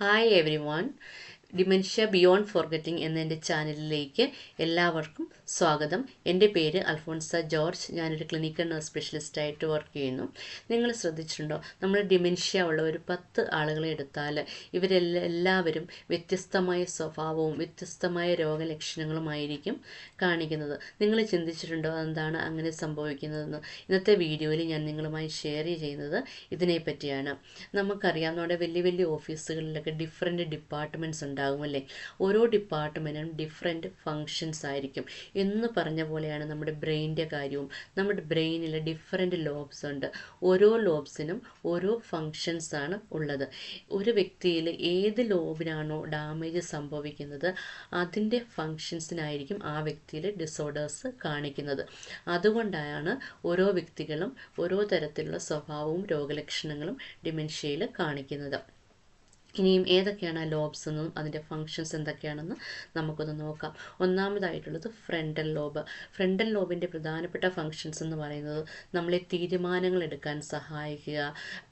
Hi everyone. Dementia beyond forgetting എന്ന എന്റെ ചാനലിലേക്ക് എല്ലാവർക്കും സ്വാഗതം. എന്റെ പേര് അൽഫോൺസ ജോർജ്. ഞാനൊരു ക്ലിനിക്കൽ നഴ്സ് സ്പെഷ്യലിസ്റ്റായിട്ട് വർക്ക് ചെയ്യുന്നു. നിങ്ങൾ ശ്രദ്ധിച്ചിട്ടുണ്ടോ? നമ്മൾ ഡിമെൻഷ്യ ഉള്ള ഒരു പത്ത് ആളുകളെ എടുത്താൽ ഇവരെല്ലാ എല്ലാവരും വ്യത്യസ്തമായ സ്വഭാവവും വ്യത്യസ്തമായ രോഗലക്ഷണങ്ങളുമായിരിക്കും കാണിക്കുന്നത്. നിങ്ങൾ ചിന്തിച്ചിട്ടുണ്ടോ എന്താണ് അങ്ങനെ സംഭവിക്കുന്നതെന്ന്? ഇന്നത്തെ വീഡിയോയിൽ ഞാൻ നിങ്ങളുമായി ഷെയർ ചെയ്യുന്നത് ഇതിനെപ്പറ്റിയാണ്. നമുക്കറിയാം നമ്മുടെ വലിയ വലിയ ഓഫീസുകളിലൊക്കെ ഡിഫറെന്റ് ഡിപ്പാർട്ട്മെന്റ്സ് ഉണ്ടാകും അല്ലേ ഓരോ ഡിപ്പാർട്ട്മെന്റിനും ഡിഫറെന്റ് ഫങ്ഷൻസ് ആയിരിക്കും. എന്ന് പറഞ്ഞ പോലെയാണ് നമ്മുടെ ബ്രെയിനിന്റെ കാര്യവും. നമ്മുടെ ബ്രെയിനിൽ ഡിഫറെന്റ് ലോബ്സ് ഉണ്ട്. ഓരോ ലോബ്സിനും ഓരോ ഫങ്ഷൻസ് ആണ് ഉള്ളത്. ഒരു വ്യക്തിയിൽ ഏത് ലോബിനാണോ ഡാമേജ് സംഭവിക്കുന്നത് അതിന്റെ ഫങ്ഷൻസിനായിരിക്കും ആ വ്യക്തിയിൽ ഡിസോർഡേഴ്സ് കാണിക്കുന്നത്. അതുകൊണ്ടാണ് ഓരോ വ്യക്തികളും ഓരോ തരത്തിലുള്ള സ്വഭാവവും രോഗലക്ഷണങ്ങളും ഡിമെൻഷ്യയിൽ കാണിക്കുന്നത്. ഇനിയും ഏതൊക്കെയാണ് ലോബ്സ് എന്നും അതിന്റെ ഫങ്ഷൻസ് എന്തൊക്കെയാണെന്ന് നമുക്കൊന്ന് നോക്കാം. ഒന്നാമതായിട്ടുള്ളത് ഫ്രണ്ടൽ ലോബ് ഫ്രണ്ടൽ ലോബിന്റെ പ്രധാനപ്പെട്ട ഫങ്ഷൻസ് എന്ന് പറയുന്നത് നമ്മളെ തീരുമാനങ്ങൾ എടുക്കാൻ സഹായിക്കുക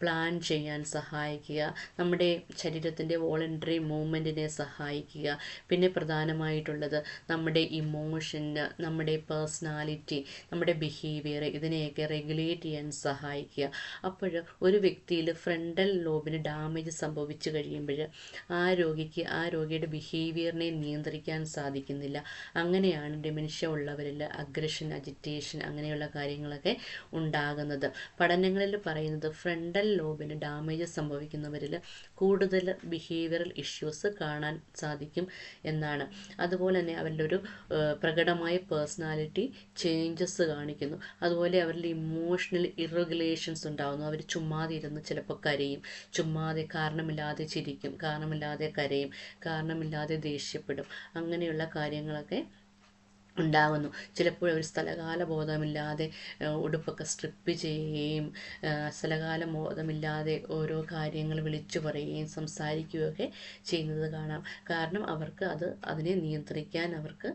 പ്ലാൻ ചെയ്യാൻ സഹായിക്കുക നമ്മുടെ ശരീരത്തിന്റെ വോളണ്ടറി മൂവ്മെന്റിനെ സഹായിക്കുക. പിന്നെ പ്രധാനമായിട്ടുള്ളത് നമ്മുടെ ഇമോഷന് നമ്മുടെ പേഴ്സണാലിറ്റി നമ്മുടെ ബിഹേവിയർ ഇതിനെയൊക്കെ റെഗുലേറ്റ് ചെയ്യാൻ സഹായിക്കുക. അപ്പോൾ ഒരു വ്യക്തിയിൽ ഫ്രണ്ടൽ ലോബിന് ഡാമേജ് സംഭവിച്ചു കഴിയുമ്പോൾ ആ രോഗിക്ക് ആ രോഗിയുടെ ബിഹേവിയറിനെ നിയന്ത്രിക്കാൻ സാധിക്കുന്നില്ല. അങ്ങനെയാണ് ഡിമെൻഷ്യ ഉള്ളവരിൽ അഗ്രഷൻ അജിറ്റേഷൻ അങ്ങനെയുള്ള കാര്യങ്ങളൊക്കെ ഉണ്ടാകുന്നത്. പഠനങ്ങളിൽ പറയുന്നത് ഫ്രണ്ടൽ ലോബിന് ഡാമേജ് സംഭവിക്കുന്നവരിൽ കൂടുതൽ ബിഹേവിയറൽ ഇഷ്യൂസ് കാണാൻ സാധിക്കും എന്നാണ്. അതുപോലെ തന്നെ അവരുടെ ഒരു പ്രകടമായ പേഴ്സണാലിറ്റി ചേഞ്ചസ് കാണിക്കുന്നു. അതുപോലെ അവരുടെ ഇമോഷണൽ ഇറഗുലേഷൻസ് ഉണ്ടാകുന്നു. അവർ ചുമ്മാതെ ഇരുന്ന് ചിലപ്പോൾ കരയും. ചുമ്മാതെ കാരണമില്ലാതെ ചിരിക്കും. കാരണമില്ലാതെ കരയും. കാരണമില്ലാതെ ദേഷ്യപ്പെടും. അങ്ങനെയുള്ള കാര്യങ്ങളൊക്കെ ഉണ്ടാകുന്നു ചിലപ്പോൾ ഒരു സ്ഥലകാല ബോധമില്ലാതെ ഉടുപ്പൊക്കെ സ്ട്രിപ്പ് ചെയ്യുകയും സ്ഥലകാല ബോധമില്ലാതെ ഓരോ കാര്യങ്ങൾ വിളിച്ചു പറയുകയും സംസാരിക്കുകയൊക്കെ ചെയ്യുന്നത് കാണാം. കാരണം അവർക്ക് അത് അതിനെ നിയന്ത്രിക്കാൻ അവർക്ക്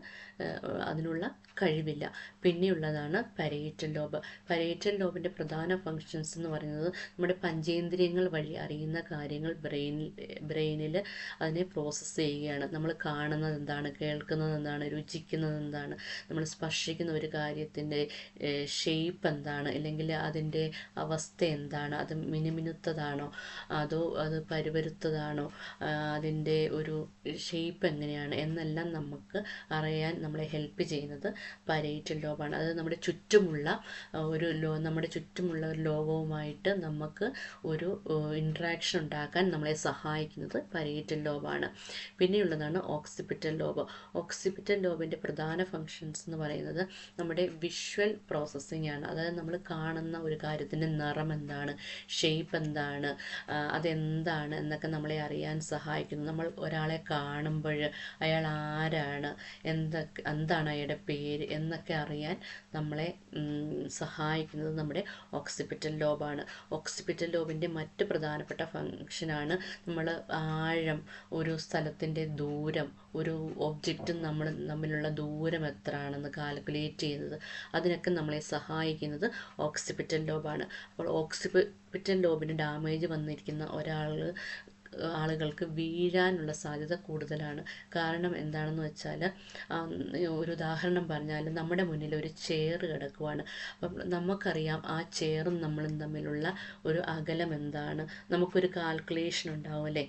അതിനുള്ള കഴിവില്ല. പിന്നെയുള്ളതാണ് പരേറ്റൽ ലോബ് പരേറ്റൽ ലോബിന്റെ പ്രധാന ഫങ്ഷൻസ് എന്ന് പറയുന്നത് നമ്മുടെ പഞ്ചേന്ദ്രിയങ്ങൾ വഴി അറിയുന്ന കാര്യങ്ങൾ ബ്രെയിനിൽ ബ്രെയിനിൽ അതിനെ പ്രോസസ്സ് ചെയ്യുകയാണ്. നമ്മൾ കാണുന്നത് എന്താണ് കേൾക്കുന്നത് എന്താണ് രുചിക്കുന്നത് എന്താണ് നമ്മൾ സ്പർശിക്കുന്ന ഒരു കാര്യത്തിന്റെ ഷേപ്പ് എന്താണ്? അല്ലെങ്കിൽ അതിന്റെ അവസ്ഥ എന്താണ്? അത് മിനുമിനുത്തതാണോ? അതോ അത് പരുപരുത്തതാണോ? അതിന്റെ ഒരു ഷേപ്പ് എങ്ങനെയാണ്? എന്നെല്ലാം നമുക്ക് അറിയാൻ നമ്മളെ ഹെൽപ്പ് ചെയ്യുന്നത് പരേറ്റൽ ലോബാണ് അത് നമ്മുടെ ചുറ്റുമുള്ള ഒരു ലോ നമ്മുടെ ചുറ്റുമുള്ള ഒരു ലോകവുമായിട്ട് നമുക്ക് ഒരു ഇൻട്രാക്ഷൻ ഉണ്ടാക്കാൻ നമ്മളെ സഹായിക്കുന്നത് പരേറ്റൽ ലോബാണ് പിന്നെയുള്ളതാണ് ഓക്സിപിറ്റൽ ലോബ് ഓക്സിപിറ്റൽ ലോബിന്റെ പ്രധാന ഫങ്ഷൻസ് എന്ന് പറയുന്നത് നമ്മുടെ വിഷ്വൽ പ്രോസസ്സിംഗ് ആണ്. അതായത് നമ്മൾ കാണുന്ന ഒരു കാര്യത്തിന്റെ നിറം എന്താണ് ഷേപ്പ് എന്താണ് അതെന്താണ് എന്നൊക്കെ നമ്മളെ അറിയാൻ സഹായിക്കുന്നു. നമ്മൾ ഒരാളെ കാണുമ്പോൾ അയാൾ ആരാണ് എന്തൊക്കെ എന്താണ് അയാളുടെ പേര് എന്നൊക്കെ അറിയാൻ നമ്മളെ സഹായിക്കുന്നത് നമ്മുടെ ഓക്സിപിറ്റൽ ലോബാണ് ഓക്സിപിറ്റൽ ലോബിന്റെ മറ്റ് പ്രധാനപ്പെട്ട ഫങ്ഷനാണ് നമ്മൾ ആഴം ഒരു സ്ഥലത്തിന്റെ ദൂരം ഒരു ഒബ്ജക്റ്റും നമ്മൾ തമ്മിലുള്ള ദൂരം എത്രയാണെന്ന് കാൽക്കുലേറ്റ് ചെയ്യുന്നത്. അതിനൊക്കെ നമ്മളെ സഹായിക്കുന്നത് ഓക്സിപിറ്റൽ ലോബാണ് അപ്പോൾ ഓക്സിപിറ്റൽ ലോബിന് ഡാമേജ് വന്നിരിക്കുന്ന ഒരാൾ ആളുകൾക്ക് വീഴാനുള്ള സാധ്യത കൂടുതലാണ്. കാരണം എന്താണെന്ന് വെച്ചാൽ ഒരു ഉദാഹരണം പറഞ്ഞാൽ നമ്മുടെ മുന്നിൽ ഒരു ചെയർ കിടക്കുവാണ്. അപ്പം നമുക്കറിയാം ആ ചെയറും നമ്മളും തമ്മിലുള്ള ഒരു അകലം എന്താണ്. നമുക്കൊരു കാൽക്കുലേഷൻ ഉണ്ടാവും അല്ലേ?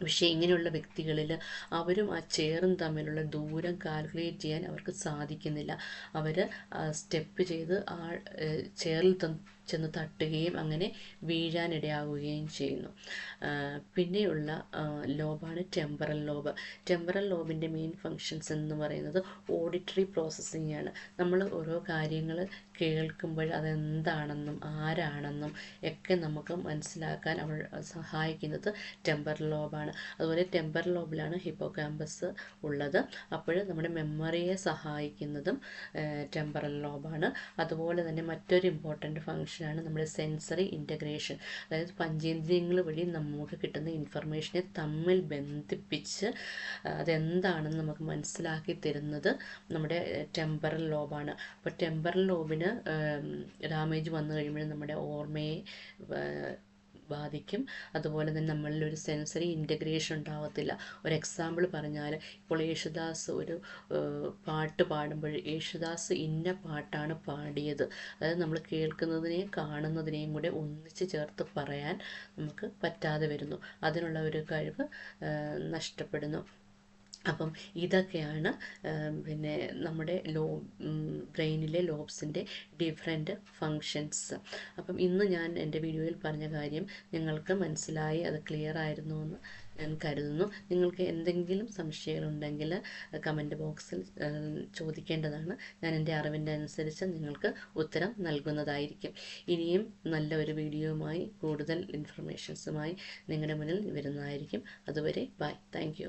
പക്ഷേ ഇങ്ങനെയുള്ള വ്യക്തികളിൽ അവരും ആ ചെയറും തമ്മിലുള്ള ദൂരം കാൽക്കുലേറ്റ് ചെയ്യാൻ അവർക്ക് സാധിക്കുന്നില്ല. അവർ സ്റ്റെപ്പ് ചെയ്ത് ആ ചെയറിൽ ചെന്ന് തട്ടുകയും അങ്ങനെ വീഴാനിടയാവുകയും ചെയ്യുന്നു. പിന്നെയുള്ള ലോബാണ് ടെമ്പറൽ ലോബ് ടെമ്പറൽ ലോബിന്റെ മെയിൻ ഫങ്ഷൻസ് എന്ന് പറയുന്നത് ഓഡിറ്ററി പ്രോസസ്സിംഗ് ആണ്. നമ്മൾ ഓരോ കാര്യങ്ങൾ കേൾക്കുമ്പോൾ അതെന്താണെന്നും ആരാണെന്നും ഒക്കെ നമുക്ക് മനസ്സിലാക്കാൻ അവൾ സഹായിക്കുന്നത് ടെമ്പറൽ ലോബാണ് അതുപോലെ ടെമ്പറൽ ലോബിലാണ് ഹിപ്പോ ക്യാമ്പസ് ഉള്ളത്. അപ്പോൾ നമ്മുടെ മെമ്മറിയെ സഹായിക്കുന്നതും ടെമ്പറൽ ലോബാണ് അതുപോലെ തന്നെ മറ്റൊരു ഇമ്പോർട്ടന്റ് ഫങ്ഷൻ ആണ് നമ്മുടെ സെൻസറി ഇന്റഗ്രേഷൻ അതായത് പഞ്ചേന്ദ്രിയങ്ങൾ വഴി നമുക്ക് കിട്ടുന്ന ഇൻഫർമേഷനെ തമ്മിൽ ബന്ധിപ്പിച്ച് അതെന്താണെന്ന് നമുക്ക് മനസ്സിലാക്കി തരുന്നത് നമ്മുടെ ടെമ്പറൽ ലോബാണ്. അപ്പോൾ ടെമ്പറൽ ലോബിന് ഡാമേജ് വന്നു കഴിയുമ്പോൾ നമ്മുടെ ഓർമ്മയെ ബാധിക്കും. അതുപോലെ തന്നെ നമ്മളിൽ ഒരു സെൻസറി ഇന്റഗ്രേഷൻ ഉണ്ടാവത്തില്ല. ഒരു എക്സാമ്പിൾ പറഞ്ഞാൽ ഇപ്പോൾ യേശുദാസ് ഒരു പാട്ട് പാടുമ്പോൾ യേശുദാസ് ഇന്ന പാട്ടാണ് പാടിയത്. അതായത് നമ്മൾ കേൾക്കുന്നതിനെയും കാണുന്നതിനെയും കൂടെ ഒന്നിച്ച് ചേർത്ത് പറയാൻ നമുക്ക് പറ്റാതെ വരുന്നു. അതിനുള്ള ഒരു കഴിവ് നഷ്ടപ്പെടുന്നു. അപ്പം ഇതൊക്കെയാണ് പിന്നെ നമ്മുടെ ലോ ബ്രെയിനിലെ ലോബ്സിന്റെ ഡിഫറെന്റ് ഫങ്ഷൻസ്. അപ്പം ഇന്ന് ഞാൻ എന്റെ വീഡിയോയിൽ പറഞ്ഞ കാര്യം നിങ്ങൾക്ക് മനസ്സിലായി അത് ക്ലിയർ ആയിരുന്നു എന്ന് ഞാൻ കരുതുന്നു. നിങ്ങൾക്ക് എന്തെങ്കിലും സംശയങ്ങളുണ്ടെങ്കിൽ കമന്റ് ബോക്സിൽ ചോദിക്കേണ്ടതാണ്. ഞാൻ എന്റെ അറിവിന്റെ അനുസരിച്ച് നിങ്ങൾക്ക് ഉത്തരം നൽകുന്നതായിരിക്കും. ഇനിയും നല്ല ഒരു വീഡിയോയുമായി കൂടുതൽ ഇൻഫർമേഷൻസുമായി നിങ്ങളുടെ മുന്നിൽ വരുന്നതായിരിക്കും. അതുവരെ ബൈ. താങ്ക്